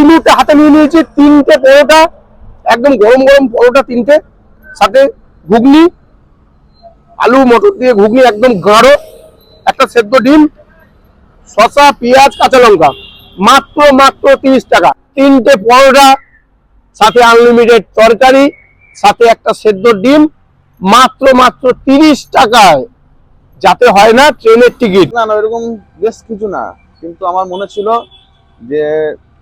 এই মুহূর্তে হাতে নিয়ে নিয়েছি তিনটে পরোটা, একদম গরম গরম পরোটা তিনটে, সাথে ঘুগনি, আলু মটর দিয়ে ঘুগনি একদম গাঢ়, একটা সেদ্ধ ডিম, শসা, পেঁয়াজ, কাঁচা লঙ্কা, মাত্র মাত্র তিরিশ টাকা। তিনটে পরোটা, সাথে আনলিমিটেড তরকারি, সাথে একটা সেদ্ধ ডিম, মাত্র মাত্র তিরিশ টাকায়। যাতে হয় না ট্রেনের টিকিট। না না এরকম বেশ কিছু না। কিন্তু আমার মনে ছিল যে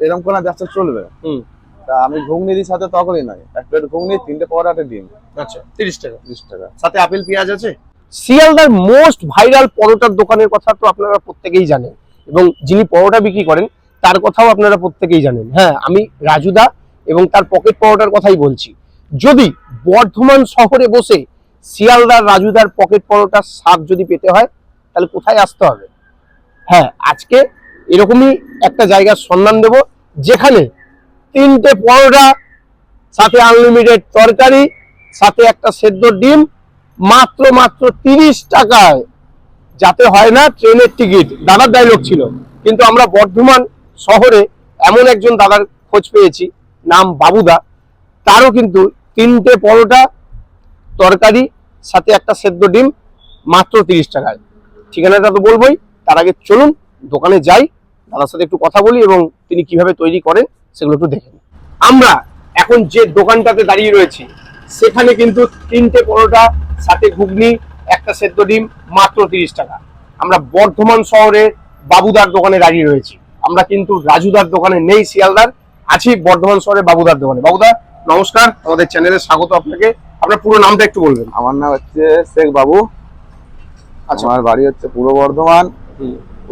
এরকম কোনো ব্যবসা চলবে। হুম। তা আমি ঘুগনির সাথে তখনই নয়। এক প্লেট ঘুগনি তিনটে পরোটা একটা ডিম। আচ্ছা তিরিশ টাকা। তিরিশ টাকা। সাথে আপেল পেঁয়াজ আছে? শিয়ালদার মোস্ট ভাইরাল পরোটার দোকানের কথা তো আপনারা প্রত্যেকেই জানেন। এবং যিনি পরোটা বিক্রি করেন তার কথাও আপনারা প্রত্যেকেই জানেন। হ্যাঁ আমি রাজুদা এবং তার পকেট পরোটার কথাই বলছি। যদি বর্ধমান শহরে বসে শিয়ালদার রাজুদার পকেট পরোটার স্বাদ যদি পেতে হয় তাহলে কোথায় আসতে হবে? হ্যাঁ আজকে এরকমই একটা জায়গার সন্ধান দেব। যেখানে তিনটে পরোটা, সাথে আনলিমিটেড তরকারি, সাথে একটা সেদ্ধ ডিম, মাত্র মাত্র তিরিশ টাকায়। যাতে হয় না ট্রেনের টিকিট। দাদার ডায়লগ ছিল। কিন্তু আমরা বর্ধমান শহরে এমন একজন দাদার খোঁজ পেয়েছি, নাম বাবুদা। তারও কিন্তু তিনটে পরোটা, তরকারি, সাথে একটা সেদ্ধ ডিম, মাত্র তিরিশ টাকায়। ঠিকানাটা তো বলবোই। তার আগে চলুন, দোকানে যাই। দাদার সাথে একটু কথা বলি এবং তিনি কীভাবে তৈরি করেন সেগুলো একটু দেখে নিই। আমরা এখন যে দোকানটাতে দাঁড়িয়ে রয়েছি সেখানে কিন্তু তিনটে পরোটা সাথে ঘুগনি একটা সেদ্ধ ডিম মাত্র তিরিশ টাকা। আমরা বর্ধমান শহরে বাবুদার দোকানে দাঁড়িয়ে রয়েছি। আমরা কিন্তু রাজুদার দোকানে নেই শিয়ালদার। আছি বর্ধমান শহরে বাবুদার দোকানে। বাবুদা নমস্কার। আমাদের চ্যানেলে স্বাগত আপনাকে। আপনার পুরো নামটা একটু বলবেন। আমার নাম হচ্ছে শেখ বাবু। আচ্ছা। আমার বাড়ি হচ্ছে পূর্ব বর্ধমান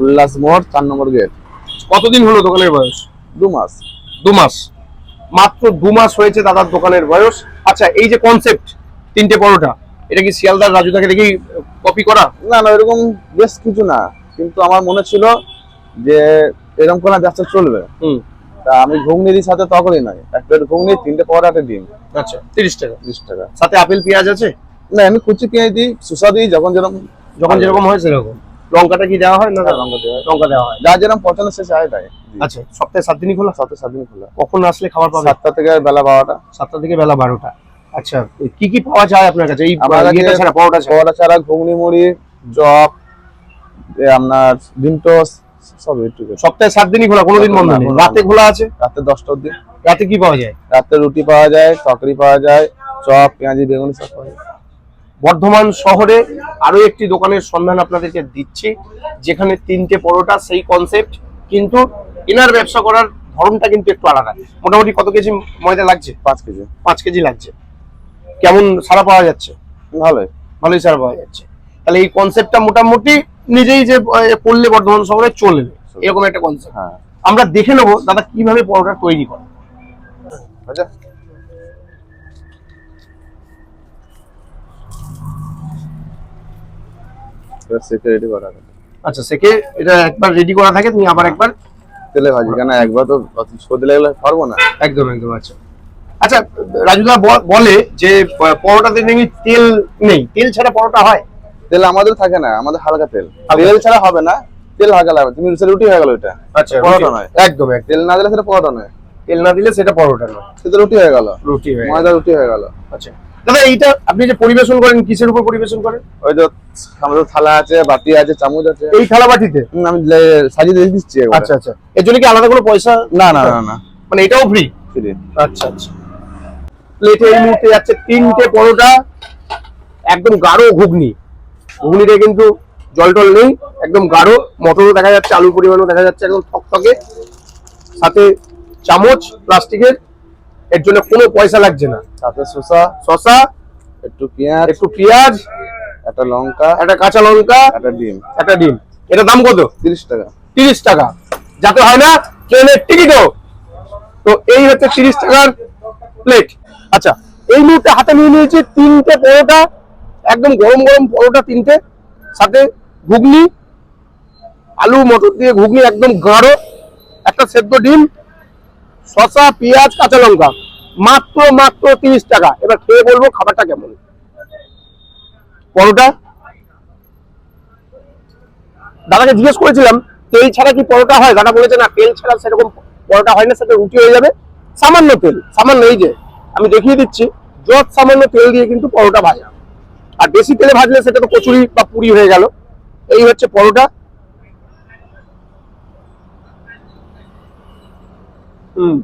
উল্লাস মোড় চার নম্বর গেট। কতদিন হলো দোকানের বয়স? দু মাস। দু মাস। মাত্র দু মাস হয়েছে দাদার দোকানের বয়স। আচ্ছা এই যে কনসেপ্ট তিনটে পরোটা এটা কি শিয়ালদার রাজু রাজুদাকে দেখেই কপি করা? না না এরকম বেশ কিছু না। কিন্তু আমার মনে ছিল যে এরকম কোনো ব্যবসা চলবে। হুম। তা আমি ঘুগনির সাথে তখনই নয় এক প্লেট ঘুগনি তিনটে পরোটা একটা ডিম। আচ্ছা তিরিশ টাকা। তিরিশ টাকা। সাথে আপেল পেঁয়াজ আছে? না আমি কুচি পেঁয়াজ দিই সুসা দিই যখন যেরকম যখন যেরকম হয় সেরকম। লঙ্কাটা কি দেওয়া হয় না হ্যাঁ, লঙ্কা দেওয়া হয়। লঙ্কা দেওয়া হয়? যা যেরকম পছন্দ সে চায় তাই। আচ্ছা সপ্তাহে সাত দিনই খোলা? সাথে সাত দিন খোলা। কখন আসলে খাবার পাবে? সাতটা থেকে বেলা বারোটা। সাতটা থেকে বেলা বারোটা। আচ্ছা কি কি পাওয়া যায় আপনার কাছে? এই কাছে ইয়েটা ছাড়া ঘুগনি মুড়ি চপ আপনার ডিম টোস্ট সব সপ্তাহে সাত দিনই খোলা কোনোদিন বন্ধ নেই? রাতে খোলা আছে? রাতে দশটা অব্দি রাতে কি পাওয়া যায়? রাতে রুটি পাওয়া যায় তরকারি পাওয়া যায় চপ পেঁয়াজি বেগুনি সব পাওয়া যায়। বর্ধমান শহরে আরও একটি দোকানের সন্ধান আপনাদেরকে দিচ্ছি যেখানে তিনটে পরোটা সেই কনসেপ্ট কিন্তু এনার ব্যবসা করার ধরনটা কিন্তু একটু আলাদা। মোটামুটি কত কেজি ময়দা লাগছে? পাঁচ কেজি। পাঁচ কেজি লাগছে। কেমন সারা পাওয়া যাচ্ছে? ভালোই। ভালোই সারা পাওয়া যাচ্ছে। তাহলে এই কনসেপ্টটা মোটামুটি নিজেই যে করলে বর্ধমান শহরে চলবে এরকম একটা কনসেপ্ট হ্যাঁ। আমরা দেখে নেব দাদা কীভাবে পরোটা তৈরি করে। আচ্ছা। এবার সেকে রেডি করা হবে। আচ্ছা সেকে এটা একবার রেডি করা থাকে তুমি আবার একবার তেলে ভাজি কেন একবার তো সর্দি লাগলে পারব না। একদম একদম আচ্ছা। আচ্ছা রাজুদা বলে যে পরোটাতে নাকি তেল নেই। তেল ছাড়া পরোটা হয়? তেল আমাদের থাকে না আমাদের হালকা তেল। তেল ছাড়া হবে না তেল হালকা লাগবে। তুমি রুটি হয়ে গেল এটা। আচ্ছা পরোটা নয়। একদম তেল না দিলে সেটা পরোটা নয়। তেল না দিলে সেটা পরোটা নয়। সেটা রুটি হয়ে গেল। রুটি হয়ে। ময়দা রুটি হয়ে গেল। আচ্ছা। দাদা এইটা আপনি যে পরিবেশন করেন কিসের উপর পরিবেশন করেন? ওই যে আমাদের থালা আছে বাটি আছে চামচ আছে। এই থালা বাটিতে আমি সাজিয়ে দিয়ে দিচ্ছি আচ্ছা আচ্ছা। এর জন্য কি আলাদা কোনো পয়সা? না না না না। মানে এটাও ফ্রি ফ্রি আচ্ছা আচ্ছা। প্লেটে এই মুহূর্তে যাচ্ছে তিনটে পরোটা একদম গাঢ় ঘুগনি। ঘুগনিতে কিন্তু জল টল নেই একদম গাঢ়। মটরও দেখা যাচ্ছে আলুর পরিমাণও দেখা যাচ্ছে একদম থকথকে সাথে চামচ প্লাস্টিকের। এর জন্য কোনো পয়সা লাগছে না। সাথে শসা শসা একটু পেঁয়াজ একটু পেঁয়াজ একটা লঙ্কা একটা কাঁচা লঙ্কা একটা ডিম। একটা ডিম। এটা দাম কত? তিরিশ টাকা। তিরিশ টাকা। যাতে হয় না ট্রেনের টিকিটও। তো এই হচ্ছে তিরিশ টাকার প্লেট আচ্ছা এই মুহূর্তে হাতে নিয়ে নিয়েছি তিনটে পরোটা একদম গরম গরম পরোটা তিনটে। সাথে ঘুগনি আলু মটর দিয়ে ঘুগনি একদম গাঢ়। একটা সেদ্ধ ডিম শসা, পেঁয়াজ, কাঁচা লঙ্কা। মাত্র মাত্র তিরিশ টাকা। এবার খেয়ে বলব খাবারটা কেমন? পরোটা? দাদাকে জিজ্ঞেস করেছিলাম, তেল ছাড়া কি পরোটা হয়? দাদা বলেছে, না, তেল ছাড়া সেরকম পরোটা হয় না, সেটা রুটি হয়ে যাবে। সামান্য তেল, সামান্য এই যে, আমি দেখিয়ে দিচ্ছি, যত সামান্য তেল দিয়ে কিন্তু পরোটা ভাজা। আর বেশি তেলে ভাজলে সেটা তো কচুরি বা পুরি হয়ে গেল। এই হচ্ছে পরোটা। হুম।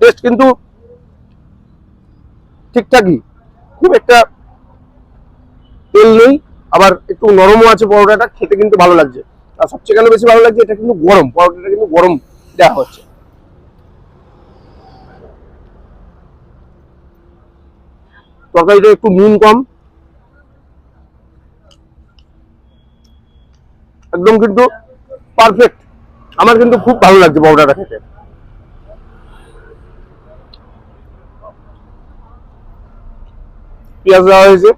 টেস্ট কিন্তু ঠিকঠাকই। খুব একটা তেল নেই, আবার একটু নরমও আছে পরোটাটা, খেতে কিন্তু ভালো লাগছে। আর সবচেয়ে কেন বেশি ভালো লাগছে, এটা কিন্তু গরম, পরোটাটা কিন্তু গরম দেওয়া হচ্ছে। তরকারিটা একটু নুন কম। একদম কিন্তু পারফেক্ট আমার কিন্তু খুব ভালো লাগছে পরোটাটা খেতে। পেঁয়াজ দেওয়া হয়েছে।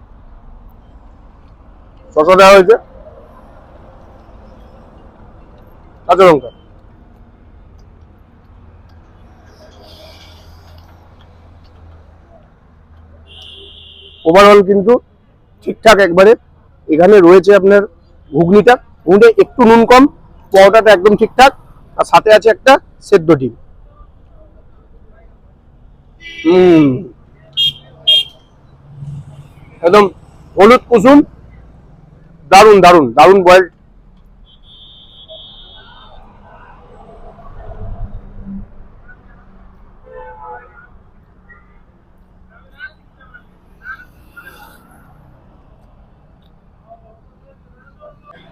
শসা দেওয়া হয়েছে। কাঁচা লঙ্কা। ওভারঅল কিন্তু ঠিকঠাক একবারে। এখানে রয়েছে আপনার ঘুগনিটা। ঘুগনিটা একটু নুন কম, পরোটাটা একদম ঠিকঠাক। আর সাথে আছে একটা সেদ্ধ ডিম। হুম। একদম হলুদ কুসুম দারুণ দারুণ দারুণ বয়েল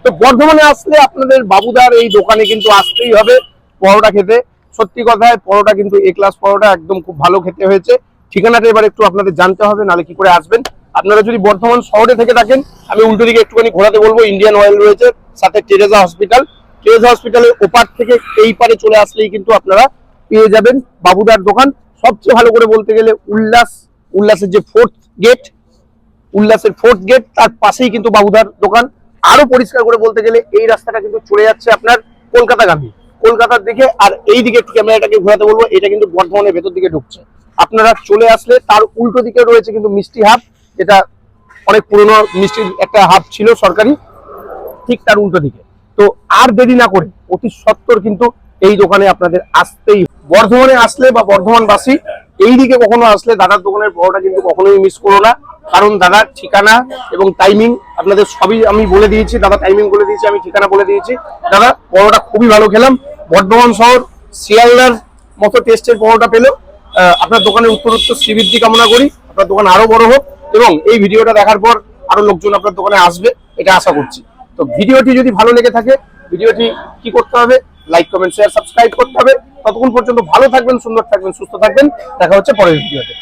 তো বর্ধমানে আসলে আপনাদের বাবুদার এই দোকানে কিন্তু আসতেই হবে পরোটা খেতে। সত্যি কথায় পরোটা কিন্তু এ ক্লাস পরোটা একদম খুব ভালো খেতে হয়েছে। ঠিকানাটা এবার একটু আপনাদের জানতে হবে নালে কি করে আসবেন? আপনারা যদি বর্ধমান শহরে থেকে থাকেন, আমি উল্টো দিকে একটুখানি ঘোরাতে বলব ইন্ডিয়ান অয়েল রয়েছে, সাথে টেরেজা হসপিটাল টেরেজা হসপিটালের ওপার থেকে এই পারে চলে আসলেই কিন্তু আপনারা পেয়ে যাবেন বাবুদার দোকান। সবচেয়ে ভালো করে বলতে গেলে উল্লাস, উল্লাসের যে ফোর্থ গেট উল্লাসের ফোর্থ গেট তার পাশেই কিন্তু বাবুদার দোকান। আরও পরিষ্কার করে বলতে গেলে এই রাস্তাটা কিন্তু চলে যাচ্ছে আপনার কলকাতাগামী। কলকাতার দিকে আর এই দিকে ক্যামেরাটাকে ঘোরাতে বলব, এটা কিন্তু বর্ধমানের ভেতর দিকে ঢুকছে। আপনারা চলে আসলে তার উল্টো দিকে রয়েছে কিন্তু মিষ্টি হাব, যেটা অনেক পুরনো মিষ্টির একটা হাব ছিল সরকারি, ঠিক তার উল্টো দিকে। তো আর দেরি না করে অতি সত্তর কিন্তু এই দোকানে আপনাদের আসতেই বর্ধমানে আসলে বা বর্ধমানবাসী এই দিকে কখনো আসলে দাদার দোকানের পরোটা কিন্তু কখনোই মিস করো না। কারণ দাদার ঠিকানা এবং টাইমিং আপনাদের সবই আমি বলে দিয়েছি দাদা টাইমিং বলে দিয়েছি আমি ঠিকানা বলে দিয়েছি। দাদা পরোটা খুবই ভালো খেলাম। বর্ধমান শহর শিয়ালদার মতো টেস্টের পরোটা আহ, আপনার দোকানের উত্তরোত্তর শ্রীবৃদ্ধি কামনা করি। আপনার দোকান আরও বড় হোক এবং এই ভিডিওটা দেখার পর আরও লোকজন আপনার দোকানে আসবে এটা আশা করছি। তো ভিডিওটি যদি ভালো লেগে থাকে ভিডিওটি কি করতে হবে? লাইক কমেন্ট শেয়ার সাবস্ক্রাইব করতে হবে। ততক্ষণ পর্যন্ত ভালো থাকবেন সুন্দর থাকবেন সুস্থ থাকবেন। দেখা হচ্ছে পরের ভিডিওতে।